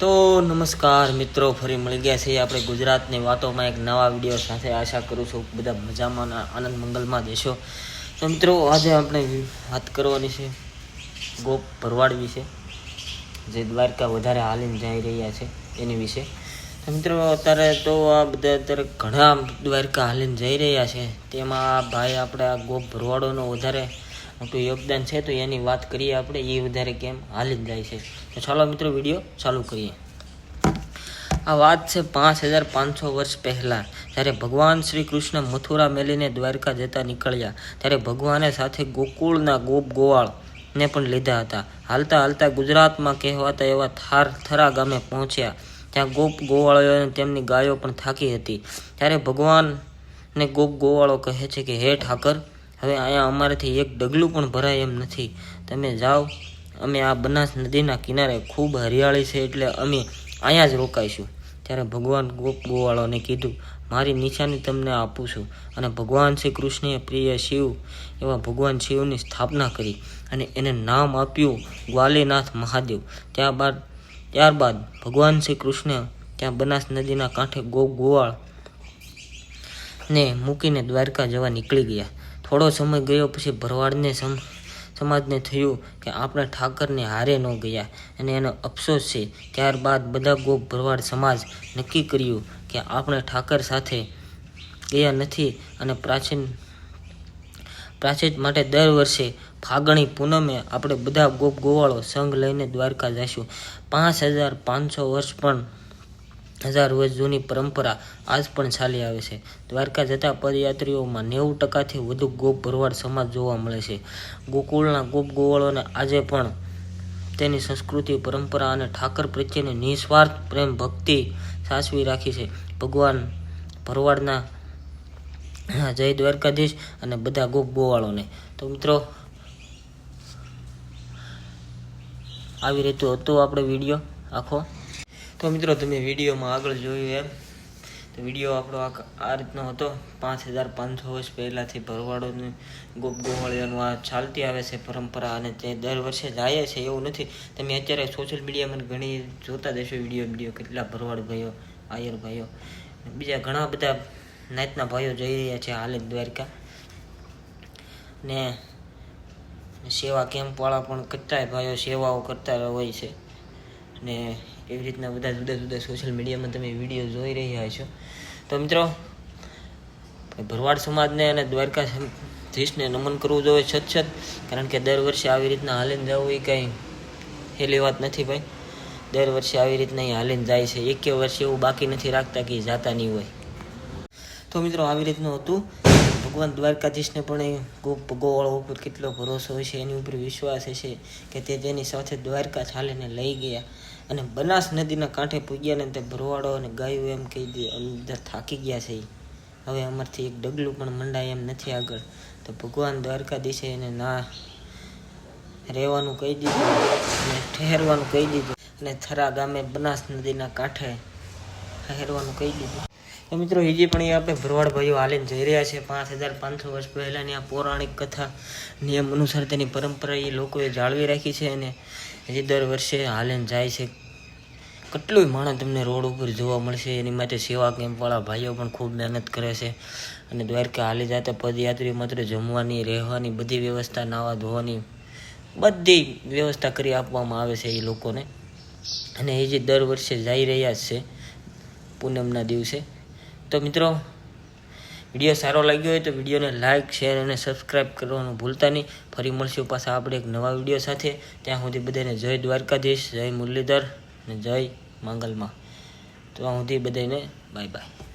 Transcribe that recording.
તો નમસ્કાર મિત્રો, ફરી મળી ગયા છે આપણે ગુજરાતની વાતોમાં એક નવા વીડિયો સાથે. આશા કરું છું બધા મજામાં આનંદ મંગલમાં દેશો તો મિત્રો, આજે આપણે વાત કરવાની છે ગોપ ભરવાડ વિશે જે દ્વારકા વધારે હાલીને જઈ રહ્યા છે એની વિશે. તો મિત્રો, અત્યારે તો આ બધા અત્યારે ઘણા દ્વારકા હાલીને જઈ રહ્યા છે. તેમાં ભાઈ આપણે આ ગોપ ભરવાડોનો વધારે મોટું યોગદાન છે તો એની વાત કરીએ આપણે એ વધારે કેમ હાલી જ જાય છે. તો ચાલો મિત્રો વીડિયો ચાલુ કરીએ. આ વાત છે પાંચ હજાર પાંચસો વર્ષ પહેલાં, જ્યારે ભગવાન શ્રી કૃષ્ણ મથુરા મેલીને દ્વારકા જતા નીકળ્યા, ત્યારે ભગવાને સાથે ગોકુળના ગોપ ગોવાળ ને પણ લીધા હતા. હાલતા હાલતા ગુજરાતમાં કહેવાતા એવા થાર થરા ગામે પહોંચ્યા, ત્યાં ગોપ ગોવાળોએ તેમની ગાયો પણ થાકી હતી. ત્યારે ભગવાનને ગોપ ગોવાળો કહે છે કે, હે ઠાકર હવે અહીંયા અમારાથી એક ડગલું પણ ભરાય એમ નથી. તમે જાઓ. અમે આ બનાસ નદીના કિનારે ખૂબ હરિયાળી છે એટલે અમે અહીંયા જ રોકાઈશું. ત્યારે ભગવાન ગોપ ગોવાળોને કીધું, મારી નિશાની તમને આપું છું. અને ભગવાન શ્રી કૃષ્ણએ પ્રિય શિવ એવા ભગવાન શિવની સ્થાપના કરી અને એને નામ આપ્યું ગ્વાલીનાથ મહાદેવ. ત્યારબાદ ત્યારબાદ ભગવાન શ્રી કૃષ્ણ ત્યાં બનાસ નદીના કાંઠે ગોપ ગોવાળ ને મૂકીને દ્વારકા જવા નીકળી ગયા. થોડો સમય ગયો પછી ભરવાડને સમ, સમાજને થયું કે આપણે ઠાકરને હારે ન ગયા. અને એનો અફસોસ છે. ત્યારબાદ બધા ગોપ ભરવાડ સમાજ નક્કી કર્યું કે આપણે ઠાકર સાથે ગયા નથી અને પ્રાચીન પ્રાચીન માટે દર વર્ષે ફાગણી પૂનમે આપણે બધા ગોપ ગોવાળો સંઘ લઈને દ્વારકા જઈશું પાંચ હજાર પાંચસો વર્ષ પણ હજાર વર્ષ જૂની પરંપરા આજ પણ ચાલી આવે છે. દ્વારકા જતા પદયાત્રીઓમાં નેવું ટકાથી વધુ ગોપ ભરવાડ સમાજ જોવા મળે છે. ગોકુળના ગોપ ગોવાળોને આજે પણ તેની સંસ્કૃતિ, પરંપરા અને ઠાકર પ્રત્યેની નિસ્વાર્થ પ્રેમ, ભક્તિ સાચવી રાખી છે. ભગવાન ભરવાડના જય દ્વારકાધીશ અને બધા ગોપ ગોવાળોને. તો મિત્રો, આવી રીતે હતો આપણો વીડિયો આખો. તો મિત્રો, તમે વિડીયોમાં આગળ જોયું એમ. તો વીડિયો આપણો આ રીતનો હતો. પાંચ હજાર પાંચસો વર્ષ પહેલાંથી ભરવાડોની ગોપ ગોવાળિયાનું આ ચાલતી આવે છે પરંપરા અને તે દર વર્ષે જાય છે એવું નથી. તમે અત્યારે સોશિયલ મીડિયામાં ઘણી જોતા જશો વીડિયો વીડિયો, કેટલા ભરવાડ ભાઈઓ, આયર ભાઈઓ. બીજા ઘણા બધા નાતના ભાઈઓ જઈ રહ્યા છે હાલ દ્વારકા. ને સેવા કેમ્પવાળા પણ કેટલાય ભાઈઓ સેવાઓ કરતા હોય છે. ને એવી રીતના બધા જુદા જુદા સોશિયલ મીડિયામાં તમે વીડિયો જોઈ રહ્યા છો. તો મિત્રો, ભરવાડ સમાજને અને દ્વારકા ધીશને નમન કરવું જોઈએ છત કારણ કે દર વર્ષે આવી રીતના હાલીને જવું એ કંઈ હેલી વાત નથી ભાઈ. દર વર્ષે આવી રીતના અહીં હાલીને જાય છે. એકે વર્ષે એવું બાકી નથી રાખતા કે જાતા નહીં હોય. તો મિત્રો, આવી રીતનું હતું. ભગવાન દ્વારકાધીશને પણ એ ગોપ ગોવાળો ઉપર કેટલો ભરોસો હોય છે, એની ઉપર વિશ્વાસ હશે કે તે તેની સાથે દ્વારકા ચાલીને લઈ ગયા. અને બનાસ નદીના કાંઠે પૂગ્યા ને તે ભરવાડો અને ગાયો એમ કહી દે, અંદર થાકી ગયા છે હવે અમારથી એક ડગલું પણ મંડાય એમ નથી આગળ. તો ભગવાન દ્વારકાધીશે એને ના રહેવાનું કહી દીધું અને ઠહેરવાનું કહી દીધું. અને થરા ગામે બનાસ નદીના કાંઠે ઠહેરવાનું કહી દીધું. તો મિત્રો હજી પણ એ આપણે ભરવાડ ભાઈઓ હાલીને જઈ રહ્યા છે, પાંચ હજાર પાંચસો વર્ષ પહેલાંની આ પૌરાણિક કથા નિયમ અનુસાર તેની પરંપરા એ લોકોએ જાળવી રાખી છે અને હજી દર વર્ષે હાલીને જાય છે. કેટલું માણસ તમને રોડ ઉપર જોવા મળશે, એની માટે સેવા કેમ્પવાળા ભાઈઓ પણ ખૂબ મહેનત કરે છે. અને દ્વારકા હાલી જતા પદયાત્રીઓ માત્ર જમવાની, રહેવાની, બધી વ્યવસ્થા, નાવા ધોવાની, બધી વ્યવસ્થા કરી આપવામાં આવે છે એ લોકોને. અને એ જે દર વર્ષે જઈ રહ્યા છે, પૂનમના દિવસે તો મિત્રો વીડિયો સારો લાગ્યો હોય તો વિડીયોને લાઇક શેર અને સબસ્ક્રાઈબ કરવાનું ભૂલતા નહીં. ફરી મળશું પાછા આપણે એક નવા વીડિયો સાથે. ત્યાં સુધી બધાને જય દ્વારકાધીશ, જય મુરલીધર અને જય મંગલમાં. તો સુધી બધાને બાય બાય